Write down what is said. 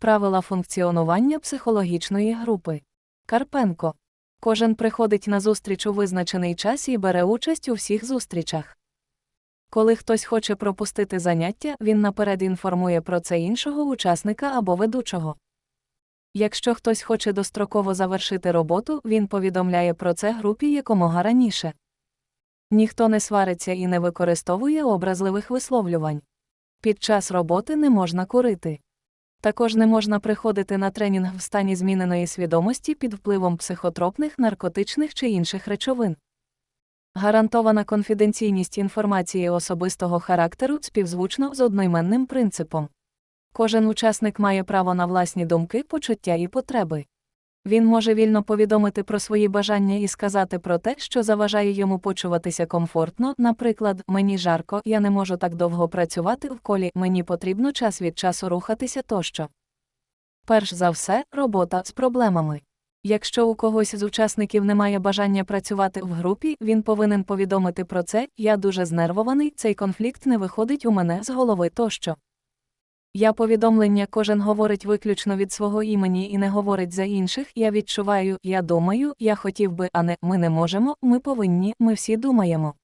Правила функціонування психологічної групи. Карпенко. Кожен приходить на зустріч у визначений час і бере участь у всіх зустрічах. Коли хтось хоче пропустити заняття, він наперед інформує про це іншого учасника або ведучого. Якщо хтось хоче достроково завершити роботу, він повідомляє про це групі якомога раніше. Ніхто не свариться і не використовує образливих висловлювань. Під час роботи не можна курити. Також не можна приходити на тренінг в стані зміненої свідомості під впливом психотропних, наркотичних чи інших речовин. Гарантована конфіденційність інформації особистого характеру співзвучно з одноіменним принципом. Кожен учасник має право на власні думки, почуття і потреби. Він може вільно повідомити про свої бажання і сказати про те, що заважає йому почуватися комфортно, наприклад, мені жарко, я не можу так довго працювати в колі, мені потрібно час від часу рухатися тощо. Перш за все, робота з проблемами. Якщо у когось з учасників немає бажання працювати в групі, він повинен повідомити про це, я дуже знервований, цей конфлікт не виходить у мене з голови тощо. Я повідомлення кожен говорить виключно від свого імені і не говорить за інших. Я відчуваю, я думаю, я хотів би, а не ми не можемо, ми повинні, ми всі думаємо.